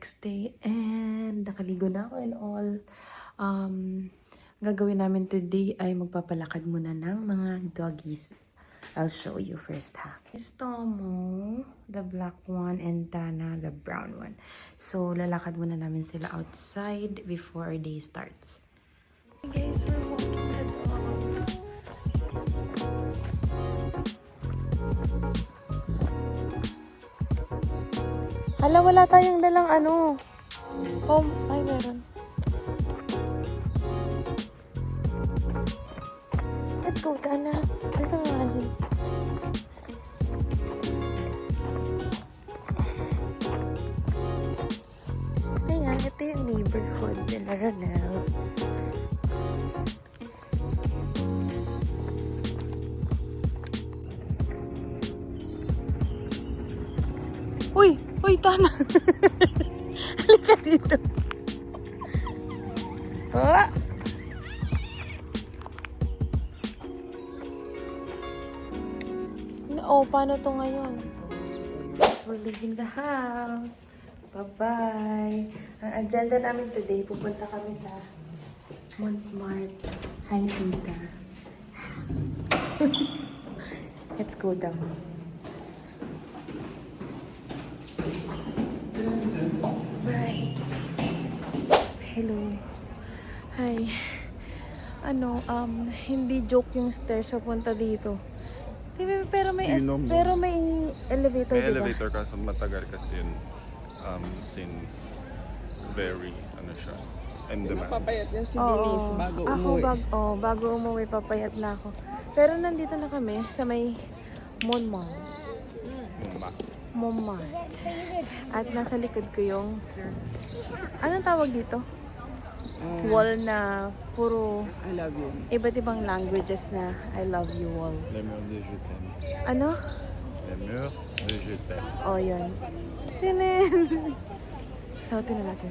next day and nakaligo na ako and all. Um, gagawin namin today ay magpapalakad muna ng mga doggies. I'll show you first ha. Here's Tomo, the black one, and Tana, the brown one. So, lalakad muna namin sila outside before our day starts. Hey guys, Hala, wala tayong dalang ano. Home. Ay, meron. Let's go, Tana. Ano nga ano? Ayan, ito yung neighborhood nila, Ronel. Uy, Tana! Halika dito. Ah! Oh, paano to ngayon? We're leaving the house. Bye-bye. Ang agenda namin today, pupunta kami sa Montmartre. Hi, tita. Let's go down. Hi. Ano, um, hindi joke yung stairs sa punta dito. Di ba, Pero may, pero may elevator, May di ba? elevator kaso matagal kasi yun. Um, since very, ano siya, in demand. Papayat niya si. Denise bago ako, umuwi. Bag, oh, bago umuwi, papayat na ako. Pero nandito na kami sa may Montmartre. Muma. Montmartre. At nasa likod ko yung... Anong tawag dito? Mm. Wall na puro I love you. iba't ibang languages na I love you wall. Murs de je t'aime. Ano? Murs de je t'aime. Oh, yun. Tinin! Sautin na natin.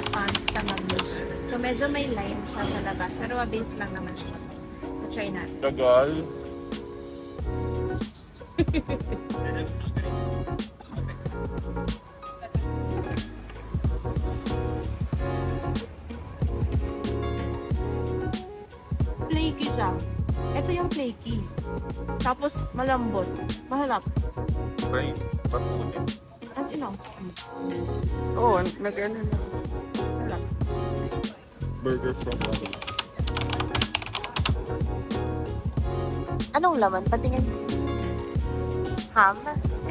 Croissant sa Mamish. So, medyo may line siya sa labas. Pero mabilis lang naman siya. So, try natin. Tagal. Flaky siya. Ito yung flaky. Tapos, malambot. Mahalap. Ay, papunin. Oh. Oo, oh, nag-ano na. Mahalap. Burger from Mami. Anong laman? Patingin. Ham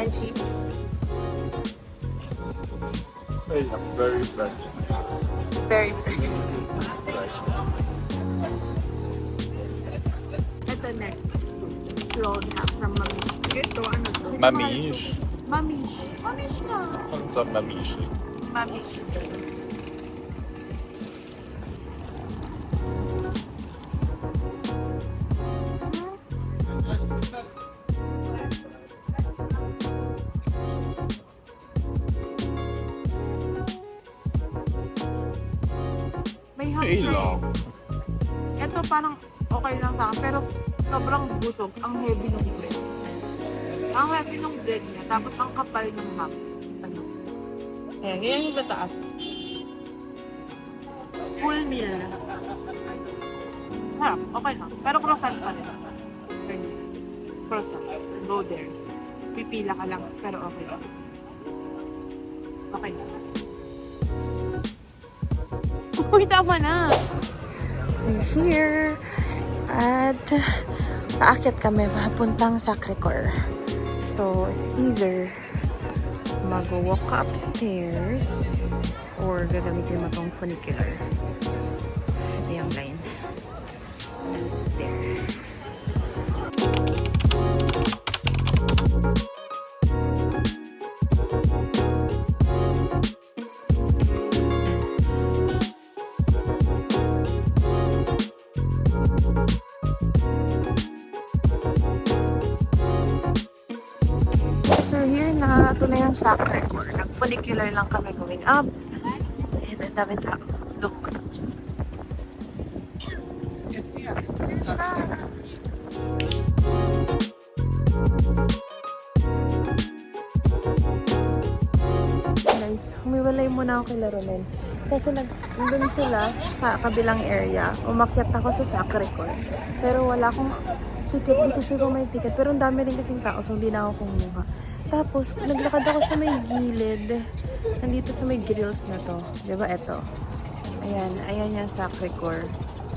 and cheese. Ay, very fresh. Very fresh. Ito next. Rolled ham from Mamish. Ito, ano to? Mamish. Mamish. Mamish na. Ang sa mamish. Mamish. May hap Okay siya lang. eh. Ito parang okay lang sa akin, pero sobrang busog. Ang heavy ng bread. Ang heavy ng bread niya, tapos ang kapal ng hap. Ano? Ayan, ganyan yung sa taas. Full meal na. Harap, okay lang. Pero croissant pa rin. Ganyan. Croissant. Go there. Pipila ka lang, pero okay lang. Okay lang. Uy, tama na! We're here at paakyat kami papuntang Sacre-Cœur. So, it's either mag-walk ka upstairs or gagamitin mo tong funicular. Ito yung line. There. Na. Ito na yung sacre core. Nag-follicular lang kami going up. And ang dami tao. Look. Guys, humiwalay muna ako kay Laronel. Kasi nag, sila sa kabilang area. Umakyat ako sa Sacre Core. Pero wala akong ticket. Di ko sure kung may ticket. Pero ang dami rin kasing tao. So, hindi na ako kumuha. Tapos, naglakad ako sa may gilid. Nandito sa may grills na to. Ba? Ito. Ayan. Ayan yung Sacre Core.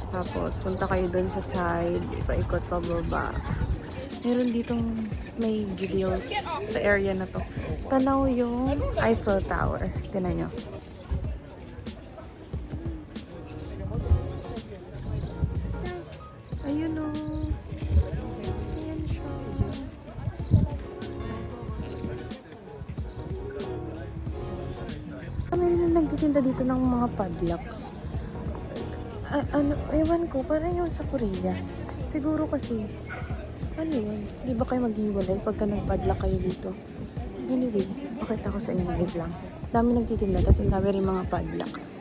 Tapos, punta kayo dun sa side. Paikot pa baba. Meron ditong may grills sa area na to. Tanaw yung Eiffel Tower. Tinan nyo. Ayun o. Ayan Kami rin nagtitinda dito ng mga padlocks. A- ano, ewan ko, parang yung sa Korea. Siguro kasi, ano yun? Di ba kayo maghiwalay pagka nagpadlock kayo dito? Anyway, pakita ko sa inyo wait lang. Dami nagtitinda kasi dami rin mga padlocks.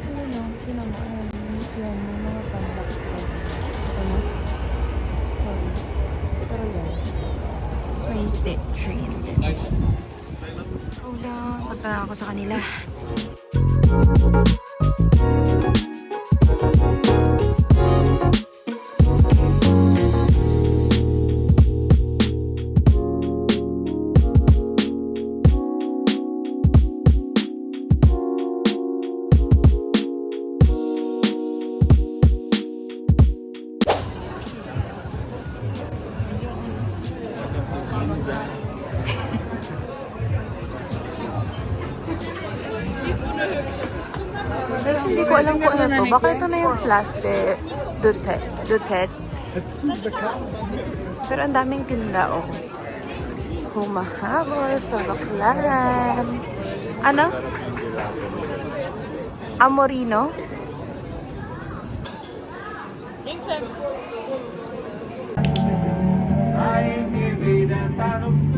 Ayun o, sino mo? Yan yung mga padlocks ko. Ito na. Sorry. Pero yan. Train din. Hold on, punta ako sa kanila. Yung plastic dutet. Dutet. Pero ang daming tinda, oh. Humahabol sa baklaran. Ano? Amorino? We're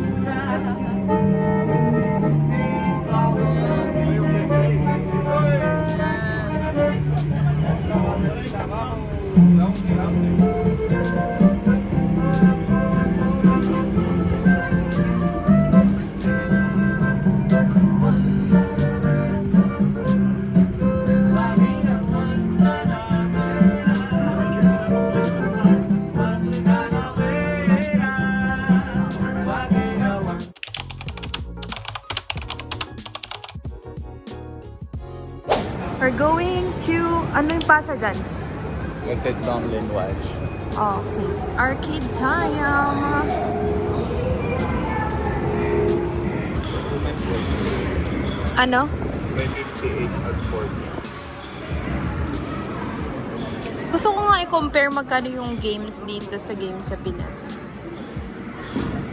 Yung pasa dyan? Wicked Donlin Watch. Okay. Arcade time. Ano? May 58 at 40. Gusto ko nga i-compare magkano yung games dito sa games sa Pinas.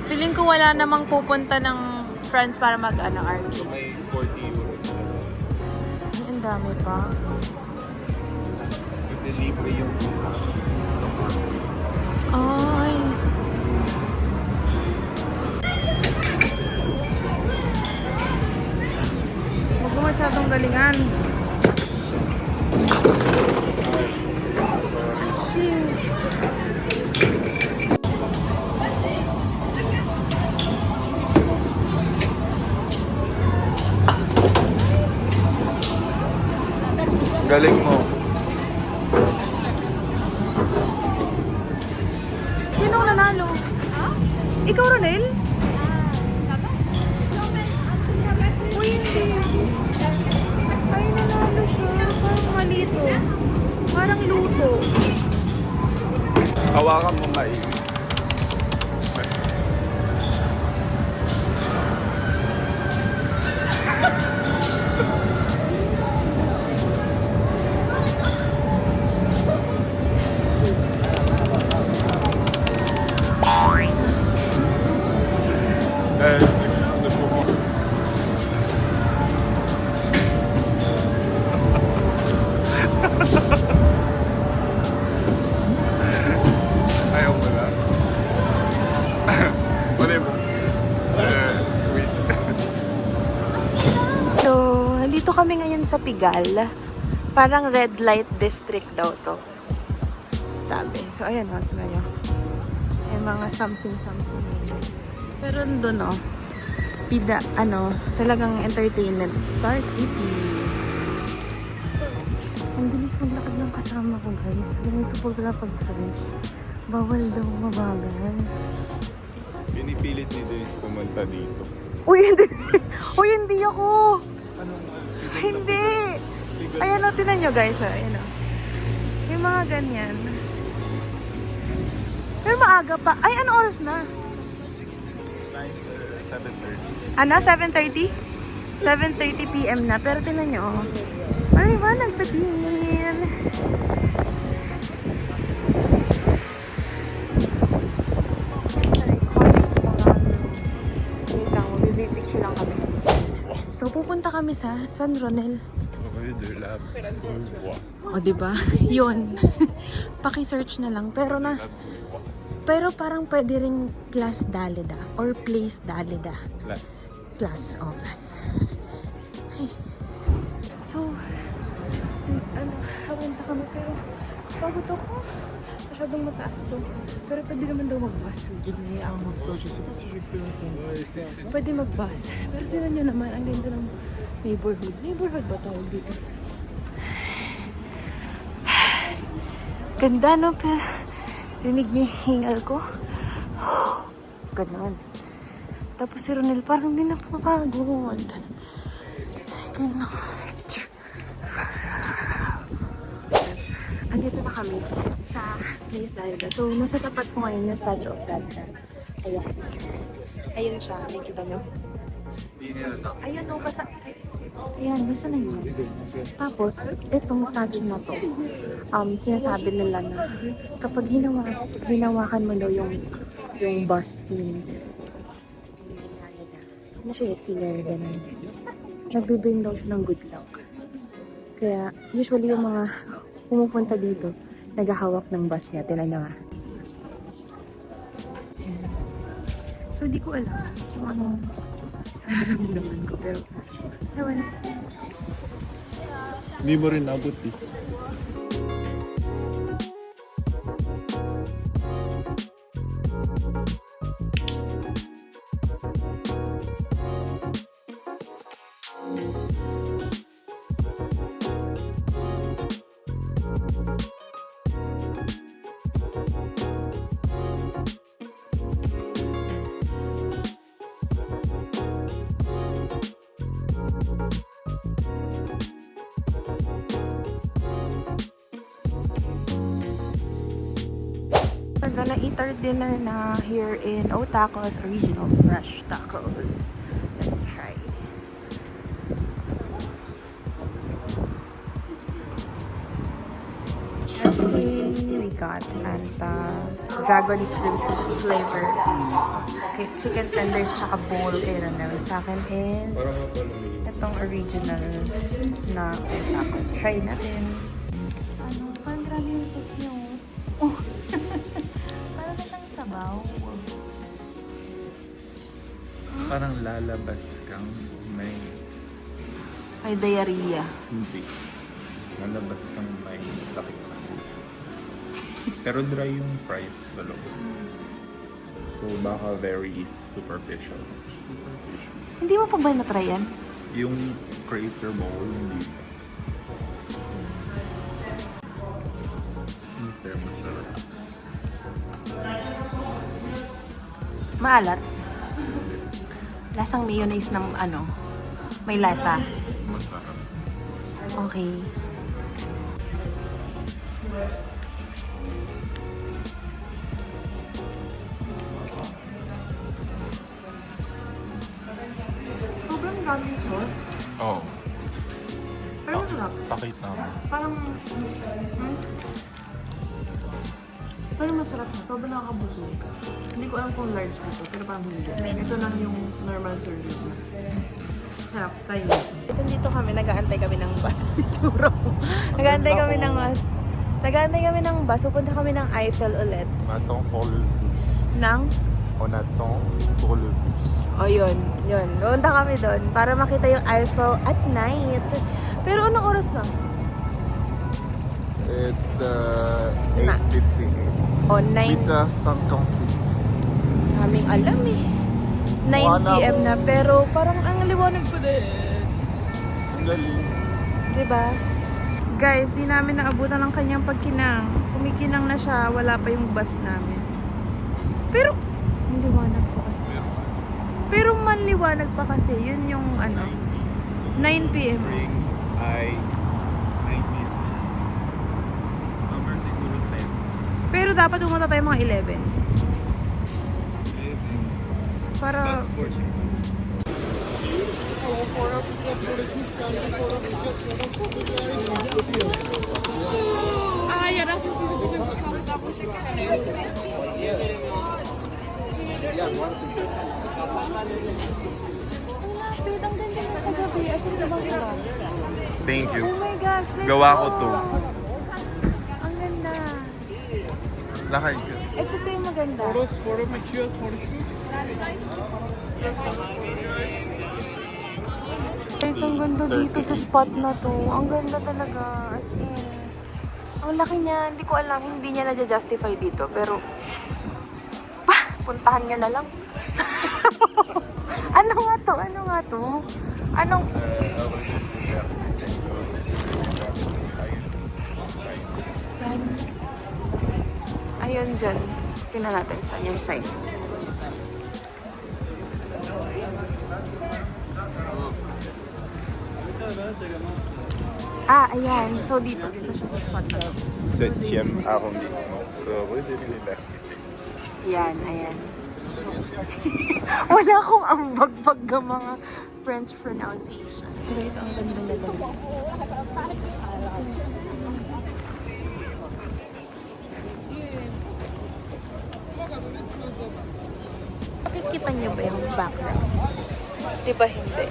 Feeling ko wala namang pupunta ng friends para mag-ano, arcade. May 40 euros. Ang dami pa. Kasi libre yung isa sa park. Ay. Huwag mo masyadong galingan. Galing mo. Hindi. Ay, nanalo siya. Parang malito. Parang luto. Hawakan mo maigi. Sa Pigal. Parang red light district daw to. Sabi. So, ayan o. Tingnan nyo. May mga something-something. Pero doon o. Pida, ano, talagang entertainment. Star City. Ang bilis maglakad ng kasama ko, guys. Ganito pag pag search Bawal daw mabagal. Pinipilit ni Denise pumunta dito. Uy, hindi. Uy, hindi ako. Anong Hindi. Ayan o, tinan nyo guys. ah. Ayan o. Yung mga ganyan. Pero maaga pa. Ay, ano oras na? 7.30. Ano? 7.30? 7.30 p.m. na. Pero tinan nyo. oh. Ay, ba? Nagpatin. Wait lang. Magbibig-picture lang kami. So, pupunta kami sa San Ronel. Weather lab. O, di ba? Yun. Paki-search na lang. Pero na, pero parang pwede ring class Dalida or place Dalida. Last. Plus, oh, plus. Ay. So, ano, hawanta kami pero pagod ako. Masyadong mataas to. Pero pwede naman daw mag-bus. Pwede mag-bus. Pero tinan nyo naman, ang ganda ng neighborhood. Neighborhood ba tawag dito? Ganda no, pero rinig yung hingal ko. Ganon. Tapos si Ronel parang hindi napapagod. Ganon. Yes. Andito na kami sa place Dalida. So, nasa tapat ko ngayon yung Statue of Dalida. Ayan. Ayun siya. Nakikita nyo? Ayun, no, basta... Ayan, basta na yun. Tapos, itong statue na to, um, sinasabi nila na kapag hinawa, hinawakan mo daw yung, yung bust ni ano siya, singer, ganun. Nagbibring daw siya ng good luck. Kaya, usually yung mga pumupunta dito, naghahawak ng bus niya. Tinan niyo nga. So, di ko alam kung anong nararamdaman ko. Pero, ewan. Hindi mo rin nabot eh. Here in Otaco's Original Fresh Tacos. Let's try. Okay, we got Fanta dragon fruit flavor. Okay, chicken tenders tsaka bowl kay Ranel. Sa akin is itong original na tacos. Try natin. Parang lalabas kang may May diarrhea. hindi. Lalabas kang may sakit sa Pero dry yung fries sa loob. So baka very superficial. Superficial. Hindi mo pa ba na-try yan? Yung crater bowl, hindi pa. Masarap. Maalat. Lasang mayonnaise ng ano, may lasa. Masarap. Okay. Sobrang daming sauce. Oo. Oh, Pero masarap. pakita mo. Parang... Hmm? Pero masarap na. Sobrang nakakabusog. Hindi ko alam kung large dito, pero parang hindi. Ito lang yung normal service na. Sarap, try mo. Kasi dito kami, nag-aantay kami ng bus. Itsura mo. Nag-aantay kami ng bus. Nag-aantay kami ng bus. Pupunta kami ng Eiffel ulit. Matong all Ng on attend pour le bus. O yun, yun. Punta kami doon para makita yung Eiffel at night. Pero anong oras na? It's uh, Na. 8.58. O, 9. With the 58. Kaming alam eh. 9 Wala p.m. ko. na, pero parang ang liwanag pa din. Ang galing. Diba? Guys, di namin naabutan ng kanyang pagkinang. Kumikinang na siya, wala pa yung bus namin. Pero, ang liwanag pa kasi. Pero manliwanag pa kasi, yun yung ano, 9 p.m. Spring ay 9 p.m. Summer siguro 10. Pero dapat pumunta tayo mga 11. Para, ang lapit, ang ganda na sa gabi. As in, diba diba? Thank you. Oh my gosh, Gawa ko to. Lakay ka. Ito ito yung maganda. Guys, ang ganda dito sa spot na to. Ang ganda talaga. As in, ang laki niya. Hindi ko alam, hindi niya na-justify dito. Pero, bah, puntahan niya na lang. ano nga to? Ano nga to? Anong, Ayun dyan. Tingnan natin saan yung site. Ah, ayan. So, dito. Dito siya sa spot na to. 7e arrondissement, rue de l'Université. Yan, ayan. Wala akong ambag-bag ng mga French pronunciation. Guys, ang ganda na ganda. Nakikita niyo ba yung background? Di ba hindi?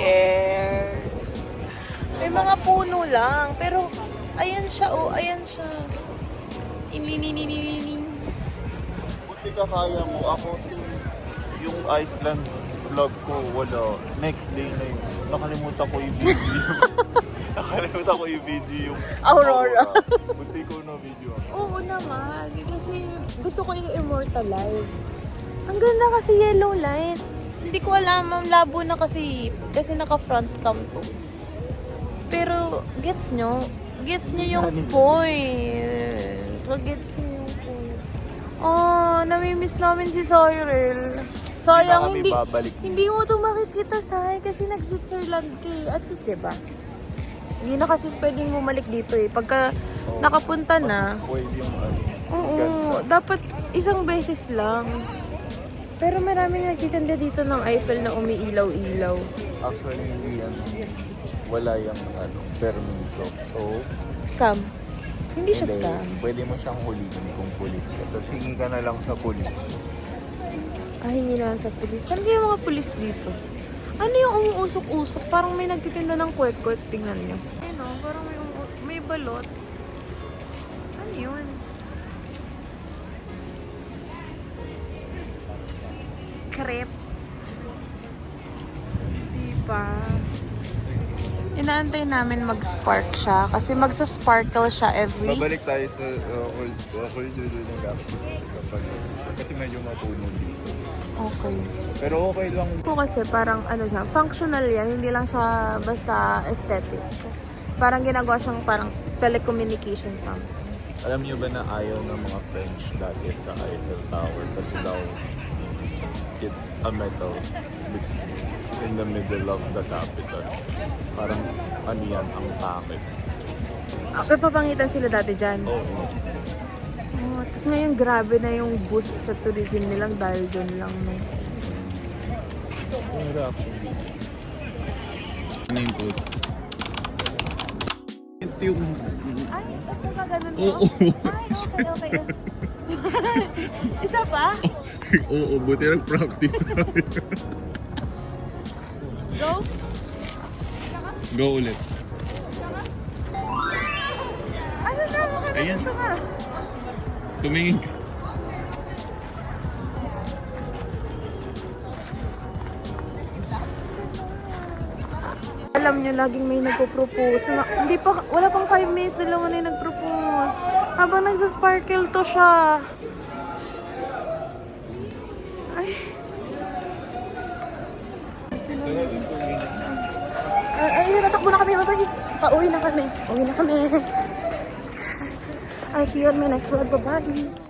Ayan. May mga puno lang, pero ayan siya, oh, ayan siya. Inininininininin. Buti ka kaya mo. Ako, ting- yung Iceland vlog ko, wala. Next day na yun. Nakalimutan ko yung video. Nakalimutan ko yung video yung Aurora. Buti ko na video. Oo naman, kasi gusto ko i-immortalize. Ang ganda kasi yellow lights. Hindi ko alam, ang labo na kasi, kasi naka-front cam to. Pero, gets nyo? Gets nyo yung point. Gets nyo yung point. Oh, namimiss namin si Cyril. Sayang, Hindi babalik. hindi mo to makikita, Say, kasi nag-Switzerland ka eh. At least, diba? Hindi na kasi pwedeng bumalik dito eh. Pagka Oo. nakapunta na, yung ano. Oo, dapat isang beses lang. Pero maraming nagtitinda dito ng Eiffel na umiilaw-ilaw. Actually, hindi ano. Wala yung ano, permiso. So, Scam. Hindi siya hindi, scam. Pwede mo siyang hulihin kung pulis ka. Tapos hingi ka na lang sa pulis. Ay, hindi naman sa pulis. Saan kaya yung mga pulis dito? Ano yung umuusok-usok? Parang may nagtitinda ng kwek-kwek. Tingnan nyo. Ayun o, parang may, umu- may balot. Ano yun? Crepe. Di ba? Inaantay namin mag-spark siya kasi magsa-sparkle siya every Babalik tayo sa uh, old, uh, old University kapag kasi medyo mapuno dito. Okay. Pero okay lang. ko kasi parang ano siya, functional yan, hindi lang siya basta aesthetic. Parang ginagawa siyang parang telecommunication something. Alam niyo ba na ayaw ng mga French dati sa Eiffel Tower kasi daw it's a metal in the middle of the capital. Parang ano yan, ang takip. Ah, may papangitan sila dati dyan. Oo. Oh, Tapos ngayon grabe na yung boost sa tourism nilang dahil dyan lang. No? Pero actually, ano yung post? Ito yung... Ay, ako ba ganun? Oo. Ay, okay, okay. Isa pa? Oo, buti nag-practice tayo. Go! Go ulit. Ano na? Mukha na Ayan. ka. Tumingin ka. Alam niyo, laging may nagpo-propose. Na, hindi pa, wala pang 5 minutes, dalawa na yung nag-propose. Habang nagsasparkle to siya. Pauwi na kami. Uwi na kami. I'll see you on my next vlog. Bye-bye.